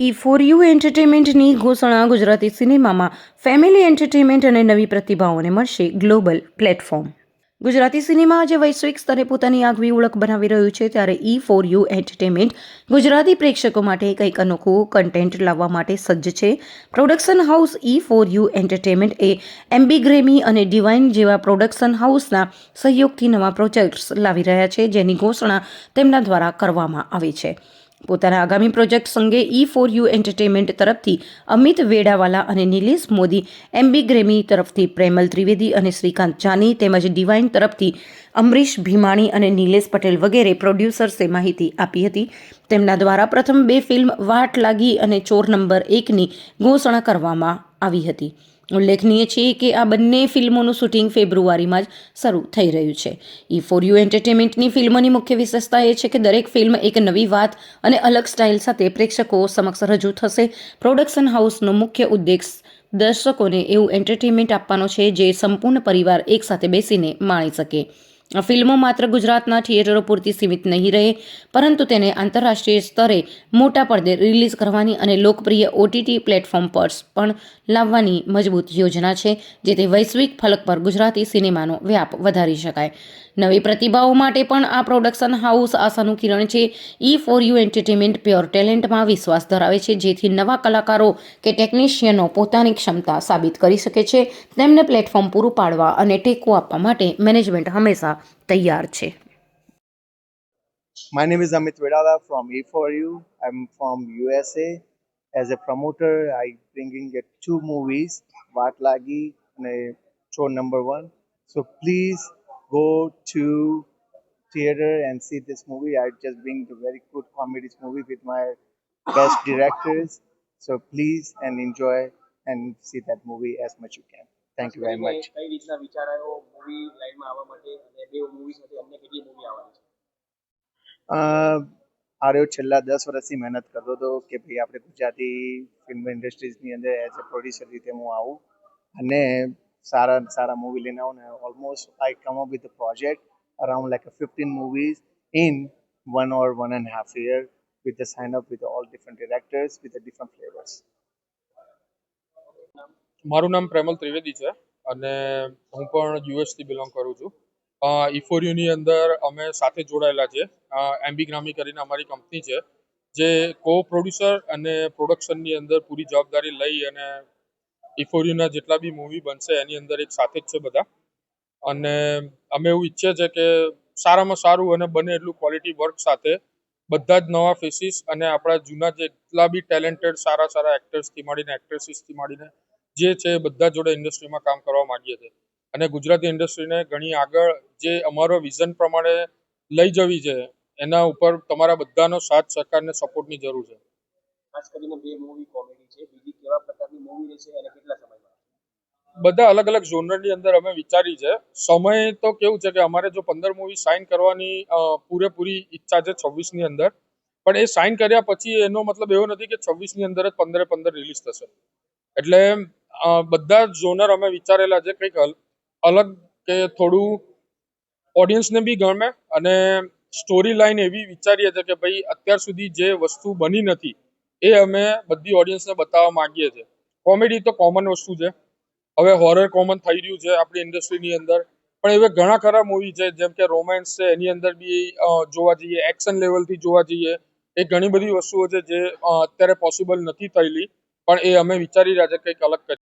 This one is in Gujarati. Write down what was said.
ઈ ફોર યુ એન્ટરટેનમેન્ટની ઘોષણા ગુજરાતી સિનેમામાં ફેમિલી એન્ટરટેનમેન્ટ અને નવી પ્રતિભાઓને મળશે ગ્લોબલ પ્લેટફોર્મ ગુજરાતી સિનેમા આજે વૈશ્વિક સ્તરે પોતાની આગવી ઓળખ બનાવી રહ્યું છે ત્યારે E four U entertainment Gujarati પ્રેક્ષકો માટે કંઈક અનોખું કન્ટેન્ટ લાવવા માટે સજ્જ છે. Production house E four U entertainment એ એમ્બી ગ્રેમી અને ડિવાઇન જેવા પ્રોડક્શન હાઉસના સહયોગથી નવા પ્રોજેક્ટ્સ લાવી રહ્યા છે જેની ઘોષણા તેમના દ્વારા કરવામાં આવી છે. પોતાના આગામી પ્રોજેક્ટ્સ અંગે ઈ ફોર યુ એન્ટરટેનમેન્ટ તરફથી અમિત વેડાવાલા અને નિલેશ મોદી એમબી ગ્રેમી તરફથી પ્રેમલ ત્રિવેદી અને શ્રીકાંત જાની તેમજ ડિવાઇન તરફથી અમરીશ ભીમાણી અને નિલેશ પટેલ વગેરે પ્રોડ્યુસર્સે માહિતી આપી હતી. તેમના દ્વારા પ્રથમ બે ફિલ્મ વાટ લાગી અને ચોર નંબર એકની ઘોષણા કરવામાં આવી હતી. ઉલ્લેખનીય છે કે આ બંને ફિલ્મોનું શૂટિંગ ફેબ્રુઆરીમાં જ શરૂ થઈ રહ્યું છે. ઈ ફોર યુ એન્ટરટેનમેન્ટની ફિલ્મોની મુખ્ય વિશેષતા એ છે કે દરેક ફિલ્મ એક નવી વાત અને અલગ સ્ટાઇલ સાથે પ્રેક્ષકો સમક્ષ રજૂ થશે. પ્રોડક્શન હાઉસનો મુખ્ય ઉદ્દેશ દર્શકોને એવું એન્ટરટેનમેન્ટ આપવાનો છે જે સંપૂર્ણ પરિવાર એકસાથે બેસીને માણી શકે. ફિલ્મો માત્ર ગુજરાતના થિયેટરો પૂરતી સીમિત નહીં રહે, પરંતુ તેને આંતરરાષ્ટ્રીય સ્તરે મોટા પડદે રિલીઝ કરવાની અને લોકપ્રિય ઓટીટી પ્લેટફોર્મ પર પણ લાવવાની મજબૂત યોજના છે, જેથી વૈશ્વિક ફલક પર ગુજરાતી સિનેમાનો વ્યાપ વધારી શકાય. નવી પ્રતિભાઓ માટે પણ આ પ્રોડક્શન હાઉસ આશાનું કિરણ છે E four U entertainment pure ટેલેન્ટમાં વિશ્વાસ ધરાવે છે જેથી નવા કલાકારો કે ટેકનિશિયનો પોતાની ક્ષમતા સાબિત કરી શકે છે તેમને પ્લેટફોર્મ પૂરું પાડવા અને ટેકો આપવા માટે મેનેજમેન્ટ હંમેશા તૈયાર છે My name is Amit Vedala from E4U. I'm from USA. As a promoter, I bringing it two movies, Vaat Lagi and a Show Number One. So please go to theater and see this movie. I just bring the very good comedy movie with my best directors. So please and enjoy and see that movie as much you can. Thank you very much. કઈ રીતના વિચાર આવ્યો મૂવી લાઈનમાં આવવા માટે અને બે મૂવી સાથે અન્ય કેટલી મૂવી આવવાની છે અ આર્યો છેલ્લા દસ વર્ષથી મહેનત કરતો હતો કે ભાઈ આપણે ગુજરાતી ફિલ્મ ઇન્ડસ્ટ્રીઝની અંદર એઝ અ પ્રોડ્યુસર રીતે હું આવું અને સારા સારા મૂવી લઈને આવું ને almost I come up with project around like fifteen movies in one or one and half year with the sign up with all different directors with the different flavors. મારું નામ પ્રેમલ ત્રિવેદી છે અને હું પણ યુએસથી બિલોંગ કરું છું ઇફોરિયુની અંદર અમે સાથે જોડાયેલા છે એમ્બી ગ્રામી કરીને અમારી કંપની છે, જે કો પ્રોડ્યુસર અને પ્રોડક્શનની અંદર પૂરી જવાબદારી લઈ અને ઇફોરિયુના જેટલા બી મૂવી બનશે, એની અંદર એક સાથે જ છે બધા. અને અમે એવું ઈચ્છીએ છીએ કે સારામાં સારું અને બને એટલું ક્વોલિટી વર્ક સાથે બધા જ નવા ફેસીસ અને આપણા જૂના જેટલા બી ટેલેન્ટેડ સારા સારા એક્ટર્સથી માંડીને એક્ટ્રેસીસથી માંડીને જે છે બધા જોડે ઇન્ડસ્ટ્રીમાં કામ કરવા માંગીએ છીએ. અને ગુજરાતી ઇન્ડસ્ટ્રીને ઘણી આગળ જે અમારો વિઝન પ્રમાણે લઈ જવી છે, એના ઉપર તમારા બધાનો સાથ સહકાર અને સપોર્ટની જરૂર છે. ખાસ કરીને બે મૂવી કોમેડી છે, બીજી કેવા પ્રકારની મૂવી રહેશે અને કેટલા સમયમાં બધા અલગ અલગ ઝોનરની અંદર અમે વિચારી છે. સમય તો કેવું છે કે અમારે જો પંદર મૂવી સાઇન કરવાની પૂરેપૂરી ઈચ્છા છે છવ્વીસની અંદર. પણ એ સાઇન કર્યા પછી એનો મતલબ એવો નથી કે છવ્વીસની અંદર જ પંદરે પંદર રિલીઝ થશે. એટલે બધા ઝોનર અમે વિચારેલા છે કંઈક અલ- અલગ કે થોડું ઓડિયન્સને બી ગમે અને સ્ટોરી લાઈન એવી વિચારીએ છીએ કે ભાઈ અત્યાર સુધી જે વસ્તુ બની નથી એ અમે બધી ઓડિયન્સને બતાવવા માંગીએ છીએ. કોમેડી તો કોમન વસ્તુ છે. હવે હોરર કોમન થઈ રહ્યું છે આપણી ઇન્ડસ્ટ્રીની અંદર. પણ એવા ઘણા ખરા મૂવી છે, જેમ કે રોમેન્સ છે, એની અંદર બી જોવા જઈએ એક્શન લેવલથી જોવા જઈએ, એ ઘણી બધી વસ્તુઓ છે જે અત્યારે પોસિબલ નથી થયેલી. પણ એ અમે વિચારી રહ્યા છે કંઈક અલગ